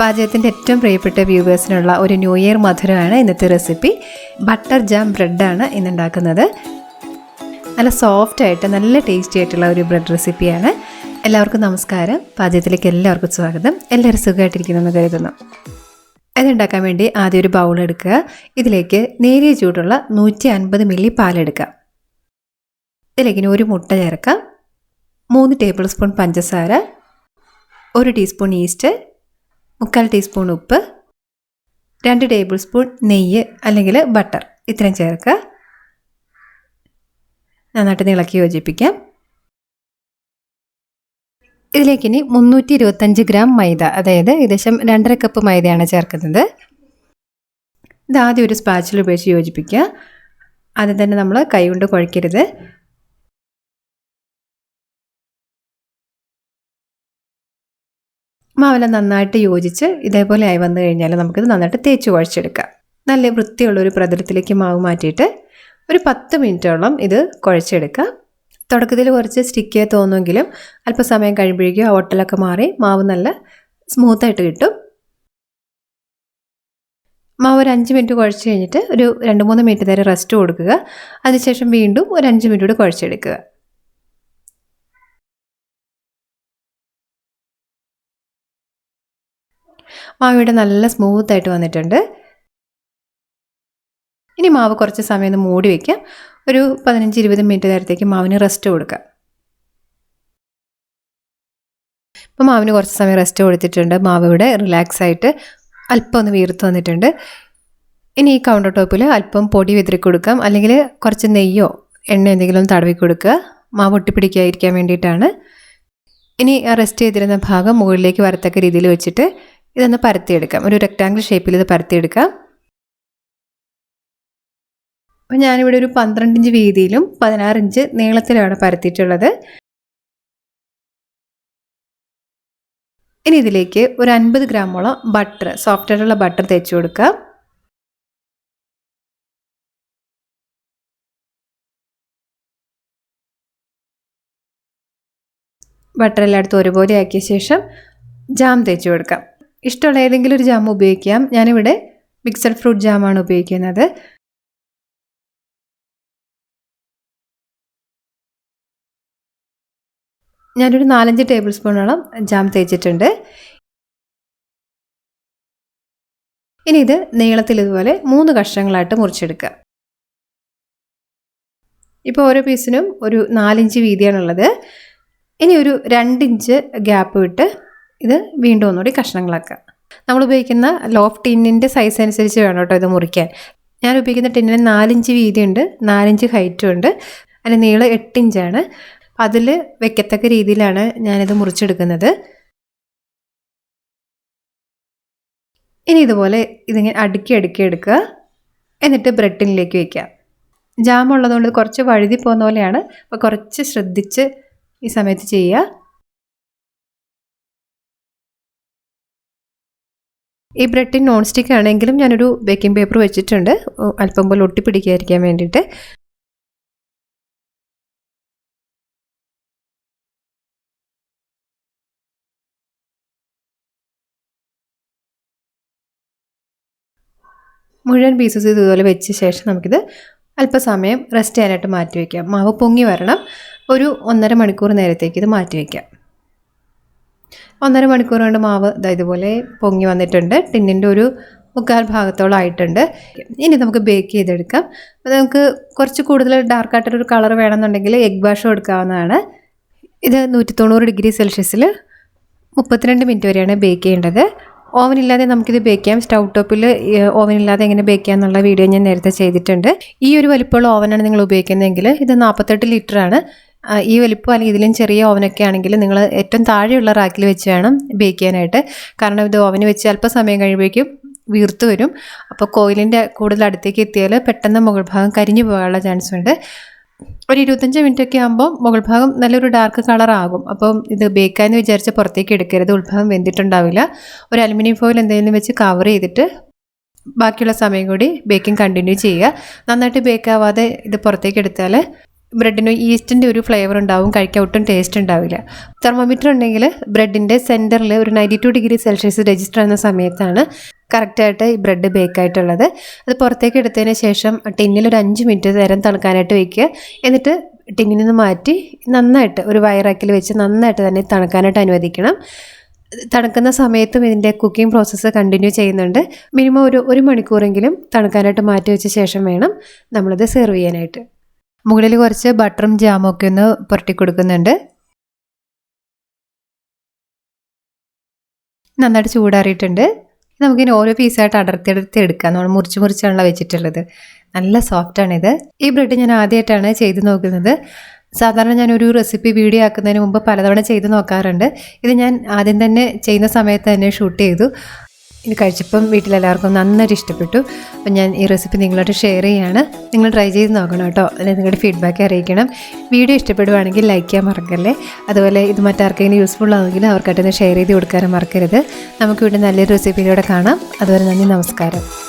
പാചകത്തിന്റെ ഏറ്റവും പ്രിയപ്പെട്ട വ്യൂവേഴ്സിനുള്ള ഒരു ന്യൂ ഇയർ മധുരമാണ് ഇന്നത്തെ റെസിപ്പി. ബട്ടർ ജാം ബ്രെഡാണ് ഇന്നുണ്ടാക്കുന്നത്. നല്ല സോഫ്റ്റ് ആയിട്ട് നല്ല ടേസ്റ്റി ആയിട്ടുള്ള ഒരു ബ്രെഡ് റെസിപ്പിയാണ്. എല്ലാവർക്കും നമസ്കാരം. പാചകത്തിലേക്ക് എല്ലാവർക്കും സ്വാഗതം. എല്ലാവരും സുഖമായിട്ടിരിക്കുന്നെന്ന് കരുതുന്നു. അതുണ്ടാക്കാൻ വേണ്ടി ആദ്യം ഒരു ബൗൾ എടുക്കുക. ഇതിലേക്ക് നേരിയ ചൂടുള്ള നൂറ്റി അൻപത് മില്ലി പാലെടുക്കുക ഇതിലേക്ക് ഒരു മുട്ട ചേർക്കാം. മൂന്ന് ടേബിൾ സ്പൂൺ പഞ്ചസാര ഒരു ടീസ്പൂൺ ഈസ്റ്റ് മുക്കാൽ ടീസ്പൂൺ ഉപ്പ് രണ്ട് ടേബിൾ സ്പൂൺ നെയ്യ് അല്ലെങ്കിൽ ബട്ടർ. ഇത്രയും ചേർക്കുക. നന്നായിട്ട് ഇളക്കി യോജിപ്പിക്കാം. ഇതിലേക്ക് ഇനി മുന്നൂറ്റി ഇരുപത്തഞ്ച് ഗ്രാം മൈദ അതായത് ഏകദേശം രണ്ടര കപ്പ് മൈദയാണ് ചേർക്കുന്നത്. ഇത് ആദ്യം ഒരു സ്പാച്ചിൽ ഉപയോഗിച്ച് യോജിപ്പിക്കുക. ആദ്യം തന്നെ നമ്മൾ കൈ കൊണ്ട് കുഴക്കരുത് മാവെല്ലാം നന്നായിട്ട് യോജിച്ച് ഇതേപോലെ ആയി വന്നു കഴിഞ്ഞാൽ നമുക്കിത് നന്നായിട്ട് തേച്ച് കുഴച്ചെടുക്കാം. നല്ല വൃത്തിയുള്ളൊരു പ്രതലത്തിലേക്ക് മാവ് മാറ്റിയിട്ട് ഒരു പത്ത് മിനിറ്റോളം ഇത് കുഴച്ചെടുക്കുക തുടക്കത്തിൽ കുറച്ച് സ്റ്റിക്കിയായി തോന്നുമെങ്കിലും അല്പസമയം കഴിയുമ്പോഴേക്കും ആ ഒട്ടലൊക്കെ മാറി മാവ് നല്ല സ്മൂത്തായിട്ട് കിട്ടും. മാവ് ഒരു അഞ്ച് മിനിറ്റ് കുഴച്ച് കഴിഞ്ഞിട്ട് ഒരു രണ്ട് മൂന്ന് മിനിറ്റ് നേരം റെസ്റ്റ് കൊടുക്കുക. അതിനുശേഷം വീണ്ടും ഒരു അഞ്ച് മിനിറ്റ് കൂടി കുഴച്ചെടുക്കുക. മാവ് ഇവിടെ നല്ല സ്മൂത്തായിട്ട് വന്നിട്ടുണ്ട്. ഇനി മാവ് കുറച്ച് സമയം ഒന്ന് മൂടി വയ്ക്കാം ഒരു പതിനഞ്ച് ഇരുപത് മിനിറ്റ് നേരത്തേക്ക് മാവിന് റെസ്റ്റ് കൊടുക്കുക ഇപ്പോൾ മാവിന് കുറച്ച് സമയം റെസ്റ്റ് കൊടുത്തിട്ടുണ്ട്. മാവ് ഇവിടെ റിലാക്സ് ആയിട്ട് അല്പം ഒന്ന് വീർത്ത് വന്നിട്ടുണ്ട്. ഇനി ഈ കൗണ്ടർ ടോപ്പിൽ അല്പം പൊടി വിതറി കൊടുക്കാം. അല്ലെങ്കിൽ കുറച്ച് നെയ്യോ എണ്ണ എന്തെങ്കിലും തടവി കൊടുക്കുക. മാവ് ഒട്ടിപ്പിടിക്കാതിരിക്കാൻ വേണ്ടിയിട്ടാണ്. ഇനി റെസ്റ്റ് ചെയ്തിരുന്ന ഭാഗം മുകളിലേക്ക് വരത്തക്ക രീതിയിൽ വെച്ചിട്ട് ഇതൊന്ന് പരത്തിയെടുക്കാം. ഒരു റെക്റ്റാങ്കിൾ ഷേപ്പിൽ ഇത് പരത്തിയെടുക്കാം. അപ്പം ഞാനിവിടെ ഒരു പന്ത്രണ്ട് ഇഞ്ച് വീതിയിലും പതിനാറ് ഇഞ്ച് നീളത്തിലാണ് പരത്തിയിട്ടുള്ളത്. ഇനി ഇതിലേക്ക് ഒരു അൻപത് ഗ്രാമോളം ബട്ടർ സോഫ്റ്റ് ആയിട്ടുള്ള ബട്ടർ തേച്ച് കൊടുക്കുക ബട്ടർ എല്ലായിടത്തും ഒരുപോലെ ആക്കിയ ശേഷം ജാം തേച്ച് കൊടുക്കാം. ഇഷ്ടമുള്ള ഏതെങ്കിലും ഒരു ജാം ഉപയോഗിക്കാം. ഞാനിവിടെ മിക്സഡ് ഫ്രൂട്ട് ജാമാണ് ഉപയോഗിക്കുന്നത്. ഞാനൊരു നാലഞ്ച് ടേബിൾ സ്പൂണോളം ജാം തേച്ചിട്ടുണ്ട്. ഇനി ഇത് നീളത്തിൽ ഇതുപോലെ മൂന്ന് കഷ്ണങ്ങളായിട്ട് മുറിച്ചെടുക്കുക. ഇപ്പോൾ ഓരോ പീസിനും ഒരു നാലിഞ്ച് വീതിയാണുള്ളത്. ഇനി ഒരു രണ്ടിഞ്ച് ഗ്യാപ്പ് വിട്ട് ഇത് വീണ്ടും ഒന്നുകൂടി കഷ്ണങ്ങളാക്കുക. നമ്മൾ ഉപയോഗിക്കുന്ന ലോഫ് ടിന്നിന്റെ സൈസ് അനുസരിച്ച് വേണം കേട്ടോ ഇത് മുറിക്കാൻ. ഞാൻ ഉപയോഗിക്കുന്ന ടിന്നിന് നാലിഞ്ച് വീതിയുണ്ട് നാലിഞ്ച് ഹൈറ്റും ഉണ്ട്. അതിന് നീളം എട്ടിഞ്ചാണ് അതിൽ വെക്കത്തക്ക രീതിയിലാണ് ഞാനിത് മുറിച്ചെടുക്കുന്നത്. ഇനി ഇതുപോലെ ഇതിങ്ങനെ അടുക്കി അടുക്കി എടുക്കുക. എന്നിട്ട് ബ്രെഡിനിലേക്ക് വയ്ക്കുക ജാം ഉള്ളതുകൊണ്ട് കുറച്ച് വഴുതി പോകുന്ന പോലെയാണ്. അപ്പോൾ കുറച്ച് ശ്രദ്ധിച്ച് ഈ സമയത്ത് ചെയ്യുക. ഈ ബ്രെഡിന് നോൺ സ്റ്റിക്ക് ആണെങ്കിലും ഞാനൊരു ബേക്കിംഗ് പേപ്പർ വെച്ചിട്ടുണ്ട്. അല്പം പോലെ ഒട്ടിപ്പിടിക്കാതിരിക്കാൻ വേണ്ടിയിട്ട്. മുഴുവൻ പീസസ് ഇതുപോലെ വെച്ച ശേഷം നമുക്കിത് അല്പസമയം റെസ്റ്റ് ചെയ്യാനായിട്ട് മാറ്റി വയ്ക്കാം മാവ് പൊങ്ങി വരണം. ഒരു ഒന്നര മണിക്കൂർ നേരത്തേക്ക് ഇത് മാറ്റി വയ്ക്കാം ഒന്നര മണിക്കൂർ കൊണ്ട് മാവ് ഇതാ ഇതുപോലെ പൊങ്ങി വന്നിട്ടുണ്ട്. ടിന്നിന്റെ ഒരു മുക്കാൽ ഭാഗത്തോളം ആയിട്ടുണ്ട്. ഇനി നമുക്ക് ബേക്ക് ചെയ്തെടുക്കാം. അപ്പോൾ നമുക്ക് കുറച്ച് കൂടുതൽ ഡാർക്കായിട്ടൊരു കളർ വേണമെന്നുണ്ടെങ്കിൽ എഗ് വാഷും എടുക്കാവുന്നതാണ്. ഇത് നൂറ്റി തൊണ്ണൂറ് ഡിഗ്രി സെൽഷ്യസിൽ മുപ്പത്തിരണ്ട് മിനിറ്റ് വരെയാണ് ബേക്ക് ചെയ്യേണ്ടത്. ഓവൻ ഇല്ലാതെ നമുക്കിത് ബേക്ക് ചെയ്യാം. സ്റ്റൗ ടോപ്പിൽ ഓവൻ ഇല്ലാതെ എങ്ങനെ ബേക്ക് ചെയ്യാം എന്നുള്ള വീഡിയോ ഞാൻ നേരത്തെ ചെയ്തിട്ടുണ്ട്. ഈ ഒരു വലിപ്പമുള്ള ഓവനാണ് നിങ്ങൾ ഉപയോഗിക്കുന്നതെങ്കിൽ ഇത് നാൽപ്പത്തെട്ട് ലിറ്ററാണ് ഈ വലിപ്പം അല്ലെങ്കിൽ ഇതിലും ചെറിയ ഓവനൊക്കെ ആണെങ്കിൽ നിങ്ങൾ ഏറ്റവും താഴെയുള്ള റാക്കിൽ വെച്ച് വേണം ബേക്ക് ചെയ്യാനായിട്ട് കാരണം ഇത് ഓവന് വെച്ച് അല്പസമയം കഴിയുമ്പോഴേക്കും വീർത്ത് വരും. അപ്പോൾ കോയിലിന്റെ കൂടുതൽ അടുത്തേക്ക് എത്തിയാൽ പെട്ടെന്ന് മുകൾ ഭാഗം കരിഞ്ഞു പോകാനുള്ള ചാൻസ് ഉണ്ട്. ഒരു ഇരുപത്തഞ്ച് മിനിറ്റ് ഒക്കെ ആകുമ്പോൾ മുകൾ ഭാഗം നല്ലൊരു ഡാർക്ക് കളർ ആകും. അപ്പോൾ ഇത് ബേക്കാന്ന് വിചാരിച്ച പുറത്തേക്ക് എടുക്കരുത്. ഉൾഭാഗം വെന്തിട്ടുണ്ടാവില്ല. ഒരു അലുമിനിയം ഫോയിൽ എന്തെങ്കിലും വെച്ച് കവർ ചെയ്തിട്ട് ബാക്കിയുള്ള സമയം കൂടി ബേക്കിംഗ് കണ്ടിന്യൂ ചെയ്യുക. നന്നായിട്ട് ബേക്ക് ആവാതെ ഇത് പുറത്തേക്ക് എടുത്താൽ ബ്രെഡിന് ഈസ്റ്റിന്റെ ഒരു ഫ്ലേവർ ഉണ്ടാവും കഴിക്കാൻ ഒട്ടും ടേസ്റ്റ് ഉണ്ടാവില്ല. തെർമോമീറ്റർ ഉണ്ടെങ്കിൽ ബ്രെഡിന്റെ സെന്ററിൽ ഒരു ninety two degree Celsius register ചെയ്യുന്ന സമയത്താണ് കറക്റ്റായിട്ട് ഈ ബ്രെഡ് ബേക്ക് ആയിട്ടുള്ളത്. അത് പുറത്തേക്ക് എടുത്തതിന് ശേഷം ടിന്നിൽ ഒരു അഞ്ച് മിനിറ്റ് നേരം തണുക്കാനായിട്ട് വയ്ക്കുക എന്നിട്ട് ടിന്നിൽ നിന്ന് മാറ്റി നന്നായിട്ട് ഒരു വയറാക്കിൽ വെച്ച് നന്നായിട്ട് തന്നെ തണുക്കാനായിട്ട് അനുവദിക്കണം. തണുക്കുന്ന സമയത്തും ഇതിന്റെ കുക്കിംഗ് പ്രോസസ്സ് കണ്ടിന്യൂ ചെയ്യുന്നുണ്ട്. മിനിമം ഒരു ഒരു മണിക്കൂറെങ്കിലും തണുക്കാനായിട്ട് മാറ്റി വെച്ച ശേഷം വേണം നമ്മളിത് സെർവ് ചെയ്യാനായിട്ട്. മുകളിൽ കുറച്ച് ബട്ടറും ജാമും ഒക്കെ ഒന്ന് പുരട്ടി കൊടുക്കുന്നുണ്ട്. നന്നായിട്ട് ചൂടാറിയിട്ടുണ്ട്. നമുക്കിനി ഓരോ പീസായിട്ട് അടർത്തിയെടുത്ത് എടുക്കാം. നമ്മൾ മുറിച്ച് മുറിച്ചാണല്ലോ വെച്ചിട്ടുള്ളത്. നല്ല സോഫ്റ്റാണിത് ഈ ബ്രെഡ് ഞാൻ ആദ്യമായിട്ടാണ് ചെയ്ത് നോക്കുന്നത്. സാധാരണ ഞാനൊരു റെസിപ്പി വീഡിയോ ആക്കുന്നതിന് മുമ്പ് പലതവണ ചെയ്ത് നോക്കാറുണ്ട്. ഇത് ഞാൻ ആദ്യം തന്നെ ചെയ്യുന്ന സമയത്ത് തന്നെ ഷൂട്ട് ചെയ്തു. ഇത് കഴിച്ചപ്പം വീട്ടിലെല്ലാവർക്കും നന്നായിട്ട് ഇഷ്ടപ്പെട്ടു. അപ്പം ഞാൻ ഈ റെസിപ്പി നിങ്ങളോട് ഷെയർ ചെയ്യാണ്. നിങ്ങൾ ട്രൈ ചെയ്ത് നോക്കണം കേട്ടോ. അല്ലെങ്കിൽ നിങ്ങളുടെ ഫീഡ്ബാക്ക് അറിയിക്കണം. വീഡിയോ ഇഷ്ടപ്പെടുവാണെങ്കിൽ ലൈക്ക് ചെയ്യാൻ മറക്കല്ലേ? അതുപോലെ ഇത് മറ്റാർക്കെങ്കിലും യൂസ്ഫുൾ ആണെങ്കിൽ അവർക്കായിട്ടൊന്ന് ഷെയർ ചെയ്ത് കൊടുക്കാനും മറക്കരുത്. നമുക്ക് ഇവിടെ നല്ലൊരു റെസിപ്പിയിലൂടെ കാണാം. അതുവരെ നന്ദി നമസ്കാരം.